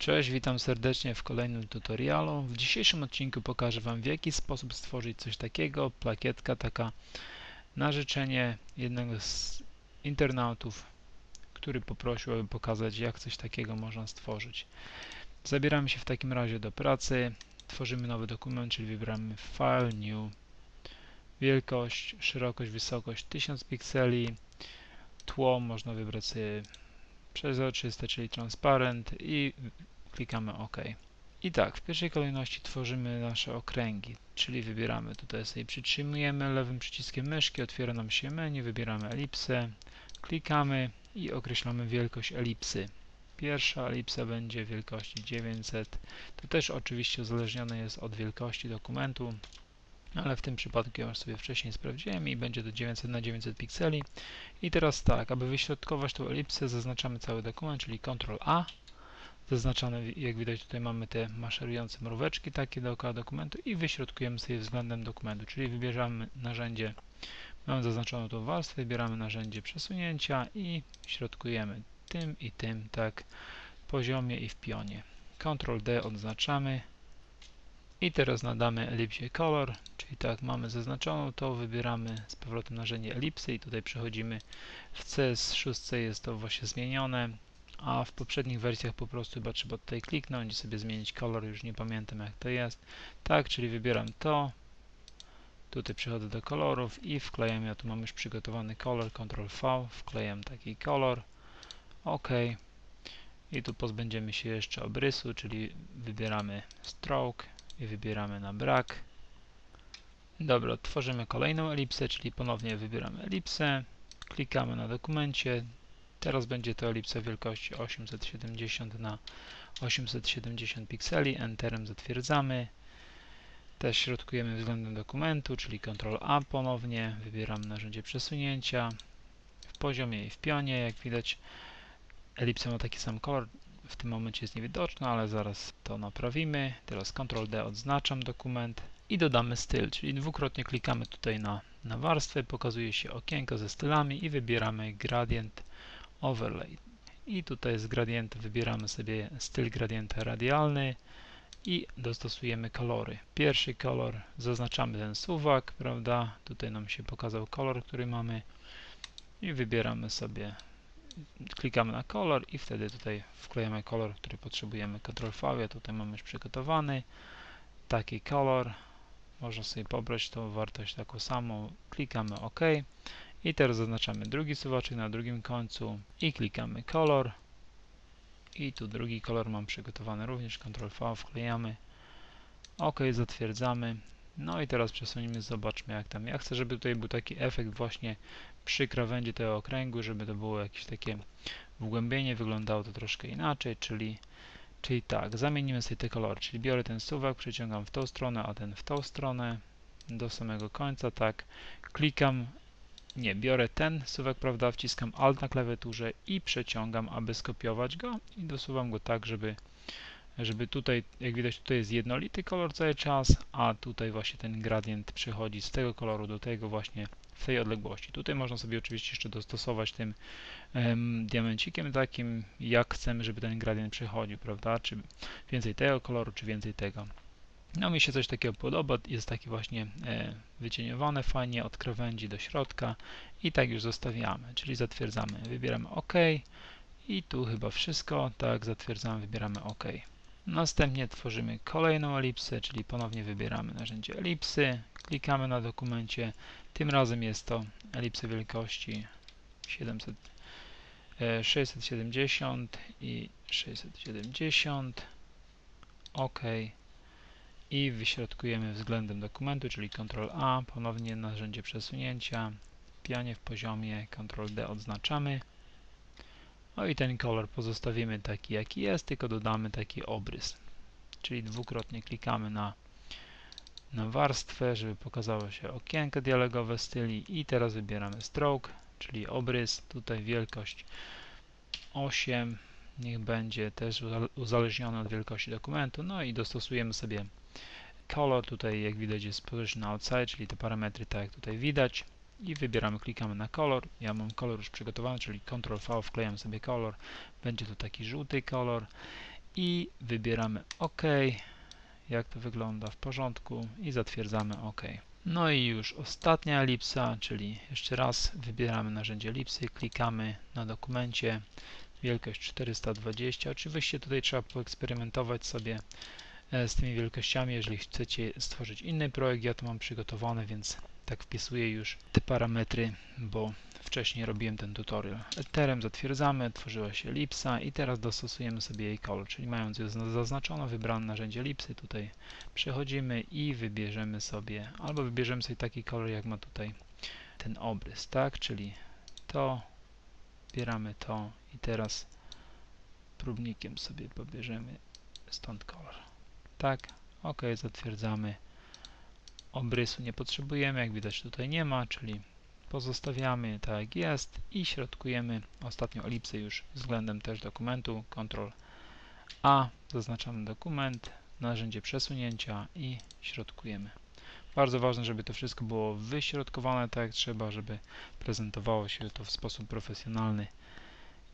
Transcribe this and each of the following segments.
Cześć, witam serdecznie w kolejnym tutorialu. W dzisiejszym odcinku pokażę Wam w jaki sposób stworzyć coś takiego, plakietka taka na życzenie jednego z internautów, który poprosił, aby pokazać jak coś takiego można stworzyć. Zabieramy się w takim razie do pracy, tworzymy nowy dokument, czyli wybieramy File, New, wielkość, szerokość, wysokość 1000 pikseli, tło można wybrać sobie przezroczyste, czyli transparent i klikamy OK. I tak, w pierwszej kolejności tworzymy nasze okręgi, czyli wybieramy tutaj sobie przytrzymujemy lewym przyciskiem myszki, otwiera nam się menu, wybieramy elipsę, klikamy i określamy wielkość elipsy. Pierwsza elipsa będzie wielkości 900. To też oczywiście uzależnione jest od wielkości dokumentu, ale w tym przypadku ja już sobie wcześniej sprawdziłem i będzie to 900 na 900 pikseli. I teraz tak, aby wyśrodkować tą elipsę zaznaczamy cały dokument, czyli Ctrl A. Zaznaczane, jak widać tutaj mamy te maszerujące mróweczki takie dookoła dokumentu i wyśrodkujemy sobie względem dokumentu, czyli wybierzemy narzędzie, mamy zaznaczoną tą warstwę, wybieramy narzędzie przesunięcia i środkujemy tym i tym, tak, poziomie i w pionie. Ctrl D odznaczamy i teraz nadamy elipsie color, czyli tak mamy zaznaczoną to, wybieramy z powrotem narzędzie elipsy i tutaj przechodzimy w CS6 jest to właśnie zmienione, a w poprzednich wersjach po prostu chyba trzeba tutaj kliknąć i sobie zmienić kolor, już nie pamiętam jak to jest. Tak, czyli wybieram to, tutaj przechodzę do kolorów i wklejam, ja tu mam już przygotowany kolor, Ctrl V, wklejam taki kolor, OK. I tu pozbędziemy się jeszcze obrysu, czyli wybieramy stroke, i wybieramy na brak. Dobra, tworzymy kolejną elipsę, czyli ponownie wybieramy elipsę, klikamy na dokumencie. Teraz będzie to elipsa wielkości 870 na 870 pikseli, Enterem zatwierdzamy. Też środkujemy względem dokumentu, czyli Ctrl A ponownie, wybieramy narzędzie przesunięcia. W poziomie i w pionie, jak widać, elipsa ma taki sam kolor, w tym momencie jest niewidoczna, ale zaraz to naprawimy. Teraz Ctrl D odznaczam dokument i dodamy styl, czyli dwukrotnie klikamy tutaj na, na warstwę, pokazuje się okienko ze stylami i wybieramy Gradient Overlay. I tutaj z gradientu wybieramy sobie styl gradienta radialny i dostosujemy kolory. Pierwszy kolor zaznaczamy ten suwak, prawda? Tutaj nam się pokazał kolor, który mamy i wybieramy sobie klikamy na kolor i wtedy tutaj wklejamy kolor, który potrzebujemy. Ctrl V, tutaj mamy już przygotowany taki kolor. Można sobie pobrać tą wartość taką samą. Klikamy OK. I teraz zaznaczamy drugi suwaczek na drugim końcu i klikamy kolor. I tu drugi kolor mam przygotowany również. Ctrl V wklejamy. OK, zatwierdzamy. No i teraz przesunimy, zobaczmy jak tam. Ja chcę, żeby tutaj był taki efekt właśnie przy krawędzi tego okręgu, żeby to było jakieś takie wgłębienie, wyglądało to troszkę inaczej, czyli, czyli tak, zamienimy sobie te kolory, czyli biorę ten suwak, przeciągam w tą stronę, a ten w tą stronę do samego końca, tak, klikam, nie, biorę ten suwak, prawda, wciskam Alt na klawiaturze i przeciągam, aby skopiować go i dosuwam go tak, żeby żeby tutaj, jak widać, tutaj jest jednolity kolor cały czas, a tutaj właśnie ten gradient przechodzi z tego koloru do tego właśnie w tej odległości. Tutaj można sobie oczywiście jeszcze dostosować tym diamencikiem takim, jak chcemy, żeby ten gradient przechodził, prawda? Czy więcej tego koloru, czy więcej tego. No mi się coś takiego podoba, jest takie właśnie e, wycieniowane fajnie od krawędzi do środka i tak już zostawiamy, czyli zatwierdzamy, wybieramy OK i tu chyba wszystko, tak zatwierdzamy, wybieramy OK. Następnie tworzymy kolejną elipsę, czyli ponownie wybieramy narzędzie elipsy, klikamy na dokumencie, tym razem jest to elipsa wielkości 700, 670 e, i 670 OK i wyśrodkujemy względem dokumentu, czyli Ctrl A, ponownie narzędzie przesunięcia, pianie w poziomie, Ctrl D odznaczamy. No i ten kolor pozostawimy taki jaki jest, tylko dodamy taki obrys. Czyli dwukrotnie klikamy na, na warstwę, żeby pokazało się okienko dialogowe styli. I teraz wybieramy stroke, czyli obrys, tutaj wielkość 8, niech będzie też uzależnione od wielkości dokumentu, no i dostosujemy sobie kolor, tutaj jak widać jest position outside, czyli te parametry tak jak tutaj widać i wybieramy, klikamy na kolor. Ja mam kolor już przygotowany, czyli Ctrl V, wklejam sobie kolor. Będzie to taki żółty kolor. i wybieramy OK. Jak to wygląda w porządku i zatwierdzamy OK. No i już ostatnia elipsa, czyli jeszcze raz wybieramy narzędzie elipsy, klikamy na dokumencie, wielkość 420. Oczywiście tutaj trzeba poeksperymentować sobie z tymi wielkościami, jeżeli chcecie stworzyć inny projekt. Ja to mam przygotowane, więc tak wpisuję już te parametry, bo wcześniej robiłem ten tutorial. Terem zatwierdzamy, tworzyła się elipsa i teraz dostosujemy sobie jej kolor, czyli mając ją zaznaczono, wybrane narzędzie elipsy, tutaj przechodzimy i wybierzemy sobie, albo wybierzemy sobie taki kolor, jak ma tutaj ten obrys, tak, czyli to, wybieramy to i teraz próbnikiem sobie pobierzemy stąd kolor. Tak, ok, zatwierdzamy. Obrysu nie potrzebujemy, jak widać tutaj nie ma, czyli pozostawiamy tak jak jest i środkujemy ostatnią elipsę już względem też dokumentu. Ctrl A, zaznaczamy dokument, narzędzie przesunięcia i środkujemy. Bardzo ważne, żeby to wszystko było wyśrodkowane tak jak trzeba, żeby prezentowało się to w sposób profesjonalny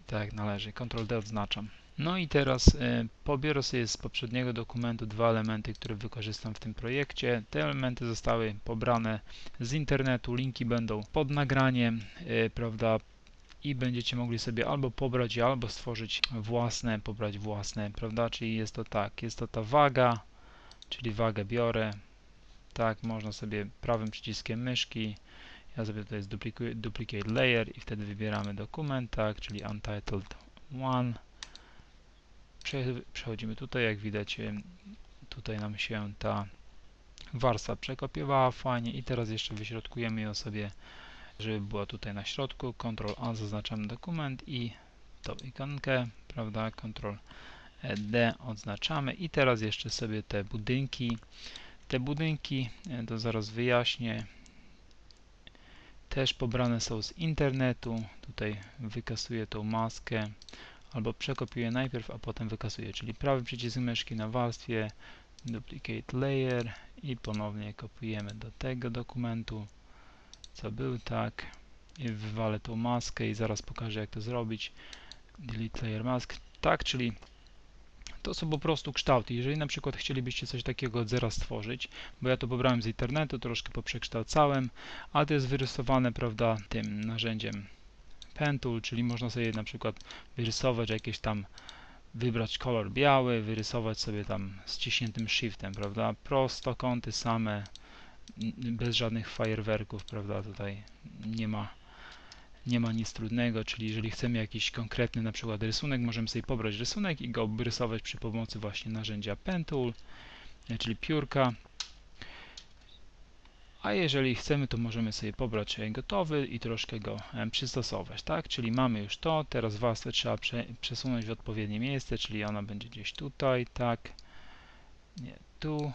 tak jak należy. Ctrl D odznaczam. No i teraz y, pobiorę sobie z poprzedniego dokumentu dwa elementy, które wykorzystam w tym projekcie. Te elementy zostały pobrane z internetu, linki będą pod nagraniem, y, prawda, i będziecie mogli sobie albo pobrać albo stworzyć własne, pobrać własne, prawda, czyli jest to tak, jest to ta waga, czyli wagę biorę, tak, można sobie prawym przyciskiem myszki, ja sobie tutaj jest duplicate layer i wtedy wybieramy dokument, tak, czyli untitled one, Przechodzimy tutaj, jak widać, tutaj nam się ta warstwa przekopiowała fajnie i teraz jeszcze wyśrodkujemy ją sobie, żeby była tutaj na środku. Ctrl A zaznaczamy dokument i tą ikonkę, prawda, Ctrl D odznaczamy i teraz jeszcze sobie te budynki. Te budynki, e, to zaraz wyjaśnię, też pobrane są z internetu. Tutaj wykasuję tą maskę albo przekopiuję najpierw, a potem wykasuję, czyli prawy przycisk myszki na warstwie, duplicate layer i ponownie kopiujemy do tego dokumentu, co był tak i wywalę tą maskę i zaraz pokażę jak to zrobić. Delete layer mask, tak, czyli to są po prostu kształty. Jeżeli na przykład chcielibyście coś takiego od zera stworzyć, bo ja to pobrałem z internetu, troszkę poprzekształcałem, ale to jest wyrysowane, prawda, tym narzędziem pen tool, czyli można sobie na przykład wyrysować jakieś tam, wybrać kolor biały, wyrysować sobie tam z ciśniętym shiftem, prawda, prostokąty same, bez żadnych fajerwerków, prawda, tutaj nie ma nie ma nic trudnego, czyli jeżeli chcemy jakiś konkretny na przykład rysunek, możemy sobie pobrać rysunek i go obrysować przy pomocy właśnie narzędzia Pen Tool, czyli piórka a jeżeli chcemy, to możemy sobie pobrać gotowy i troszkę go przystosować, tak? Czyli mamy już to, teraz warstwę trzeba prze, przesunąć w odpowiednie miejsce, czyli ona będzie gdzieś tutaj, tak? Nie, tu,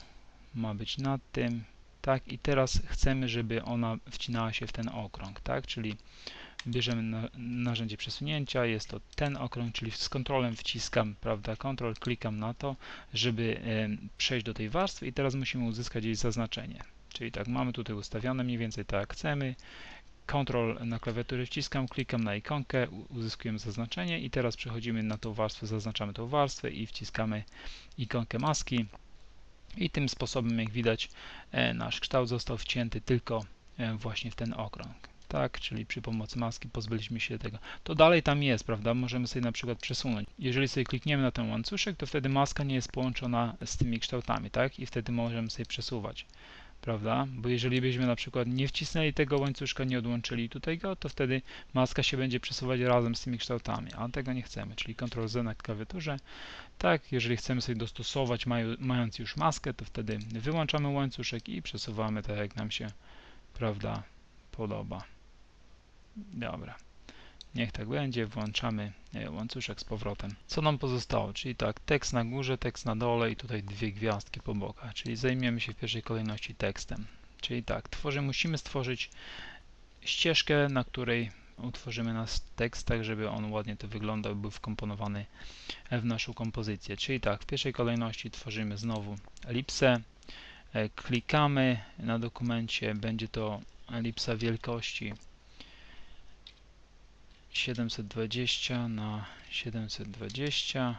ma być nad tym, tak? I teraz chcemy, żeby ona wcinała się w ten okrąg, tak? Czyli bierzemy na, narzędzie przesunięcia, jest to ten okrąg, czyli z kontrolem wciskam, prawda, kontrol, klikam na to, żeby e, przejść do tej warstwy i teraz musimy uzyskać jej zaznaczenie. Czyli tak, mamy tutaj ustawione mniej więcej tak jak chcemy. Ctrl na klawiaturę wciskam, klikam na ikonkę, uzyskujemy zaznaczenie i teraz przechodzimy na tą warstwę, zaznaczamy tą warstwę i wciskamy ikonkę maski. I tym sposobem, jak widać, e, nasz kształt został wcięty tylko e, właśnie w ten okrąg. Tak, czyli przy pomocy maski pozbyliśmy się tego. To dalej tam jest, prawda? Możemy sobie na przykład przesunąć. Jeżeli sobie klikniemy na ten łańcuszek, to wtedy maska nie jest połączona z tymi kształtami, tak? I wtedy możemy sobie przesuwać prawda? Bo jeżeli byśmy na przykład nie wcisnęli tego łańcuszka, nie odłączyli tutaj go, to wtedy maska się będzie przesuwać razem z tymi kształtami, a tego nie chcemy, czyli Ctrl Z na klawiaturze. Tak, jeżeli chcemy sobie dostosować, mając już maskę, to wtedy wyłączamy łańcuszek i przesuwamy tak, jak nam się, prawda, podoba. Dobra. Niech tak będzie, włączamy e, łańcuszek z powrotem. Co nam pozostało? Czyli tak, tekst na górze, tekst na dole i tutaj dwie gwiazdki po bokach, czyli zajmiemy się w pierwszej kolejności tekstem. Czyli tak, tworzy, musimy stworzyć ścieżkę, na której utworzymy nasz tekst, tak żeby on ładnie to wyglądał, był wkomponowany w naszą kompozycję. Czyli tak, w pierwszej kolejności tworzymy znowu elipsę, e, klikamy na dokumencie, będzie to elipsa wielkości 720 na 720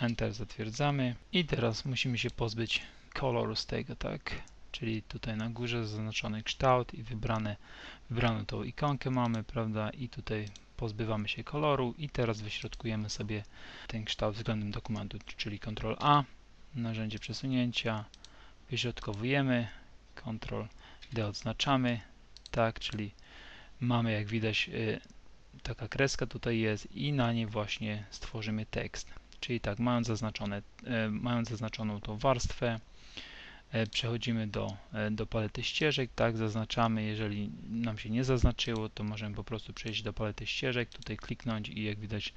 Enter zatwierdzamy i teraz musimy się pozbyć koloru z tego, tak? Czyli tutaj na górze zaznaczony kształt i wybrane, wybraną tą ikonkę mamy, prawda? I tutaj pozbywamy się koloru i teraz wyśrodkujemy sobie ten kształt względem dokumentu, czyli Ctrl A, narzędzie przesunięcia, wyśrodkowujemy, Ctrl D odznaczamy, tak, czyli mamy jak widać y, taka kreska tutaj jest i na niej właśnie stworzymy tekst. Czyli tak, mając, zaznaczone, y, mając zaznaczoną tą warstwę, y, przechodzimy do, do palety ścieżek, tak, zaznaczamy, jeżeli nam się nie zaznaczyło, to możemy po prostu przejść do palety ścieżek, tutaj kliknąć i jak widać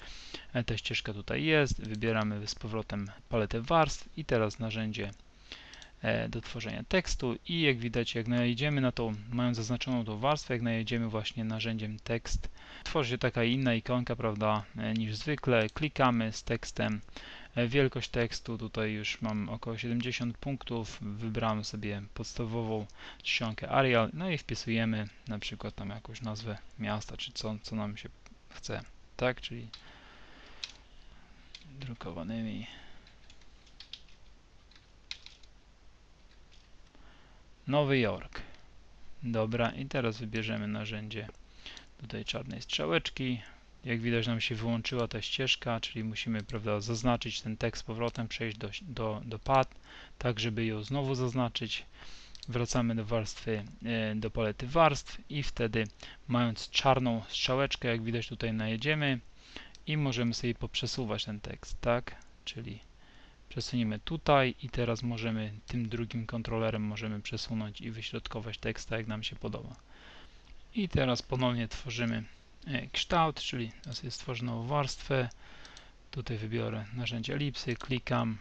ta ścieżka tutaj jest, wybieramy z powrotem paletę warstw i teraz narzędzie E, do tworzenia tekstu i jak widać, jak najedziemy na tą, mając zaznaczoną tą warstwę, jak najedziemy właśnie narzędziem tekst, tworzy się taka inna ikonka, prawda, e, niż zwykle. Klikamy z tekstem. E, wielkość tekstu tutaj już mam około 70 punktów. Wybrałem sobie podstawową czcionkę Arial, no i wpisujemy na przykład tam jakąś nazwę miasta, czy co, co nam się chce, tak, czyli drukowanymi Nowy Jork. Dobra, i teraz wybierzemy narzędzie tutaj czarnej strzałeczki. Jak widać nam się wyłączyła ta ścieżka, czyli musimy prawda, zaznaczyć ten tekst powrotem, przejść do, do, do pad, tak żeby ją znowu zaznaczyć. Wracamy do warstwy, e, do palety warstw i wtedy mając czarną strzałeczkę, jak widać tutaj najedziemy i możemy sobie poprzesuwać ten tekst, tak? Czyli Przesuniemy tutaj i teraz możemy tym drugim kontrolerem możemy przesunąć i wyśrodkować tekst jak nam się podoba. I teraz ponownie tworzymy e, kształt, czyli jest stworzoną warstwę. Tutaj wybiorę narzędzie elipsy, klikam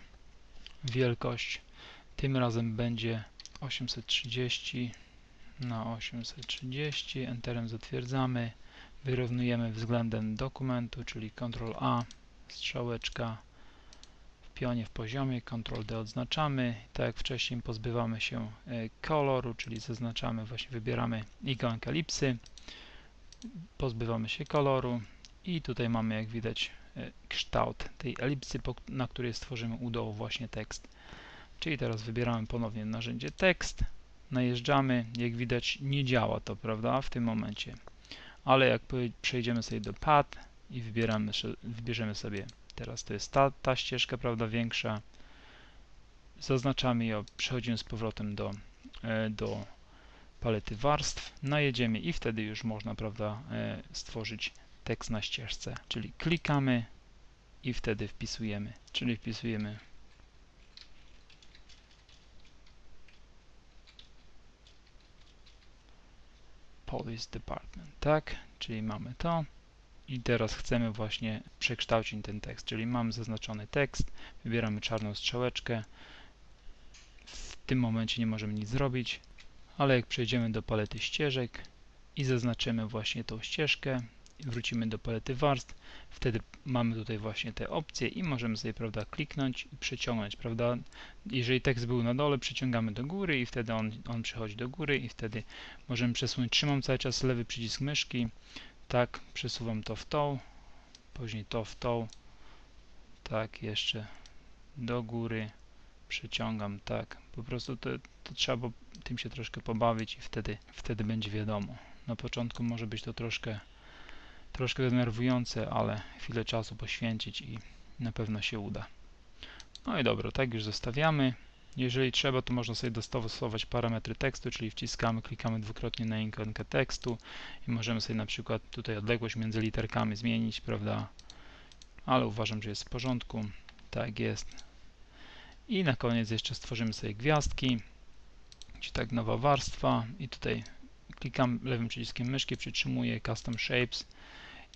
wielkość. Tym razem będzie 830 na 830. Enterem zatwierdzamy. Wyrównujemy względem dokumentu, czyli Ctrl A, strzałeczka pionie w poziomie, Ctrl D odznaczamy, tak jak wcześniej pozbywamy się e, koloru, czyli zaznaczamy, właśnie wybieramy ikonkę elipsy, pozbywamy się koloru i tutaj mamy jak widać e, kształt tej elipsy, na której stworzymy u dołu właśnie tekst. Czyli teraz wybieramy ponownie narzędzie tekst, najeżdżamy, jak widać nie działa to, prawda, w tym momencie. Ale jak przejdziemy sobie do pad i wybieramy, wybierzemy sobie Teraz to jest ta, ta ścieżka, prawda, większa. Zaznaczamy ją, przechodzimy z powrotem do, e, do palety warstw, najedziemy i wtedy już można, prawda, e, stworzyć tekst na ścieżce. Czyli klikamy i wtedy wpisujemy, czyli wpisujemy Police Department, tak? Czyli mamy to i teraz chcemy właśnie przekształcić ten tekst, czyli mamy zaznaczony tekst, wybieramy czarną strzałeczkę, w tym momencie nie możemy nic zrobić, ale jak przejdziemy do palety ścieżek i zaznaczymy właśnie tą ścieżkę, wrócimy do palety warstw, wtedy mamy tutaj właśnie te opcje i możemy sobie, prawda, kliknąć i przeciągnąć, prawda. Jeżeli tekst był na dole, przyciągamy do góry i wtedy on, on przechodzi do góry i wtedy możemy przesunąć, trzymam cały czas lewy przycisk myszki, tak, przesuwam to w tą, później to w tą, tak, jeszcze do góry, przeciągam, tak, po prostu to, to trzeba tym się troszkę pobawić i wtedy, wtedy będzie wiadomo. Na początku może być to troszkę, troszkę denerwujące, ale chwilę czasu poświęcić i na pewno się uda. No i dobra, tak już zostawiamy. Jeżeli trzeba, to można sobie dostosować parametry tekstu, czyli wciskamy, klikamy dwukrotnie na ikonkę tekstu i możemy sobie na przykład tutaj odległość między literkami zmienić, prawda? Ale uważam, że jest w porządku. Tak jest. I na koniec jeszcze stworzymy sobie gwiazdki, czyli tak nowa warstwa i tutaj klikam lewym przyciskiem myszki, przytrzymuję Custom Shapes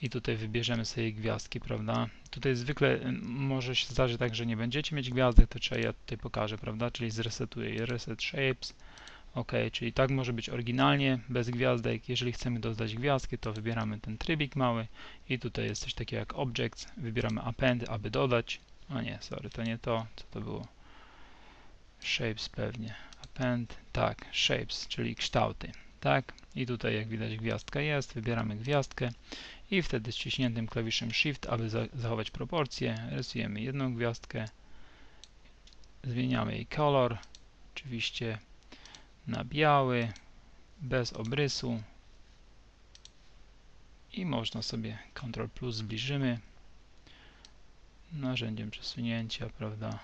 i tutaj wybierzemy sobie gwiazdki, prawda? Tutaj zwykle może się zdarzyć tak, że nie będziecie mieć gwiazdek, to trzeba ja tutaj pokażę, prawda? Czyli zresetuję Reset Shapes. OK, czyli tak może być oryginalnie, bez gwiazdek. Jeżeli chcemy dodać gwiazdki, to wybieramy ten trybik mały i tutaj jest coś takiego jak Objects. Wybieramy Append, aby dodać. A nie, sorry, to nie to. Co to było? Shapes pewnie. Append, tak, Shapes, czyli kształty. Tak, i tutaj jak widać gwiazdka jest, wybieramy gwiazdkę i wtedy ściśniętym klawiszem Shift, aby za zachować proporcje, rysujemy jedną gwiazdkę, zmieniamy jej kolor, oczywiście na biały, bez obrysu. I można sobie Ctrl plus zbliżymy narzędziem przesunięcia, prawda,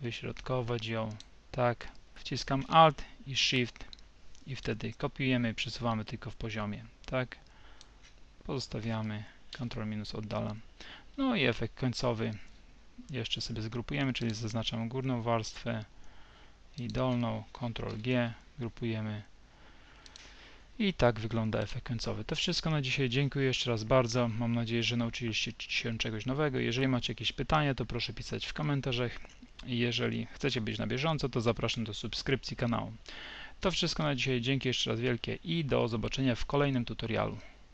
wyśrodkować ją, tak, wciskam Alt i Shift i wtedy kopiujemy, przesuwamy tylko w poziomie, tak, pozostawiamy, Ctrl minus oddalam, no i efekt końcowy jeszcze sobie zgrupujemy, czyli zaznaczam górną warstwę i dolną, Ctrl G, grupujemy i tak wygląda efekt końcowy. To wszystko na dzisiaj. Dziękuję jeszcze raz bardzo. Mam nadzieję, że nauczyliście się czegoś nowego. Jeżeli macie jakieś pytania, to proszę pisać w komentarzach. Jeżeli chcecie być na bieżąco, to zapraszam do subskrypcji kanału. To wszystko na dzisiaj. Dzięki jeszcze raz wielkie i do zobaczenia w kolejnym tutorialu.